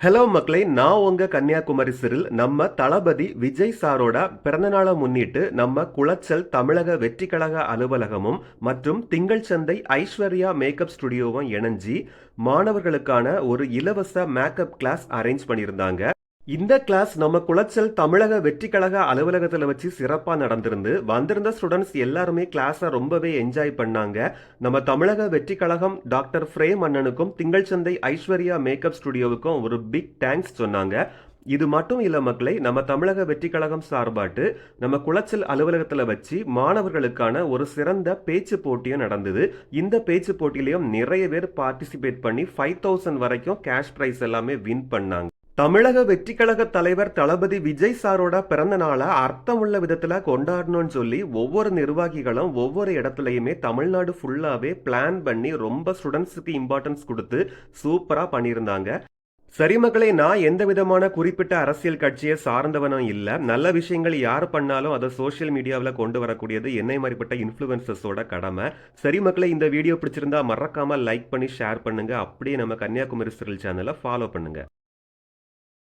Hello மக்களே. நான் உங்க கன்னியாகுமரி சிறில். நம்ம தளபதி விஜய் சாரோட பிறந்தநாளை முன்னிட்டு நம்ம குளச்சல் தமிழக வெற்றிக்கழக அலுவலகமும் மற்றும் திங்கள் சந்தை ஐஸ்வர்யா மேக்கப் ஸ்டுடியோவும் இணைஞ்சி மாணவர்களுக்கான ஒரு இலவச மேக்கப் கிளாஸ் அரேஞ்ச் பண்ணியிருந்தாங்க. இந்த கிளாஸ் நம்ம குளச்சல் தமிழக வெற்றி கழக அலுவலகத்தில் வச்சு சிறப்பாக நடந்திருந்து வந்திருந்த ஸ்டூடெண்ட்ஸ் எல்லாருமே கிளாஸை ரொம்பவே என்ஜாய் பண்ணாங்க. நம்ம தமிழக வெற்றி கழகம் டாக்டர் ஃப்ரேம் அண்ணனுக்கும் திங்கள் சந்தை ஐஸ்வர்யா மேக்கப் ஸ்டுடியோவுக்கும் ஒரு பிக் தேங்க்ஸ் சொன்னாங்க. இது மட்டும் இல்ல மக்களை நம்ம தமிழக வெற்றி கழகம் சார்பாட்டு நம்ம குளச்சல் அலுவலகத்தில் வச்சு மாணவர்களுக்கான ஒரு சிறந்த பேச்சு போட்டியும் நடந்தது. இந்த பேச்சு போட்டியிலையும் நிறைய பேர் பார்ட்டிசிபேட் பண்ணி ஃபைவ் தௌசண்ட் வரைக்கும் கேஷ் ப்ரைஸ் எல்லாமே வின் பண்ணாங்க. தமிழக வெற்றி கழக தலைவர் தளபதி விஜய் சாரோட பிறந்த நாளை அர்த்தமுள்ள விதத்துல கொண்டாடணும்னு சொல்லி ஒவ்வொரு நிர்வாகிகளும் ஒவ்வொரு இடத்துலையுமே தமிழ்நாடு ஃபுல்லாவே பிளான் பண்ணி ரொம்ப ஸ்டூடெண்ட்ஸுக்கு இம்பார்ட்டன்ஸ் கொடுத்து சூப்பரா பண்ணியிருந்தாங்க. சரி மகளே நான் எந்த விதமான குறிப்பிட்ட அரசியல் கட்சியை சார்ந்தவனும் இல்லை. நல்ல விஷயங்கள் யார் பண்ணாலும் அதை சோஷியல் மீடியாவில் கொண்டு வரக்கூடியது என்னை மாதிரிப்பட்ட இன்ஃப்ளூயன்சஸோட கடமை. சரி மக்களை இந்த வீடியோ பிடிச்சிருந்தா மறக்காம லைக் பண்ணி ஷேர் பண்ணுங்க. அப்படியே நம்ம கன்னியாகுமரி சிறல் சேனலை ஃபாலோ பண்ணுங்க.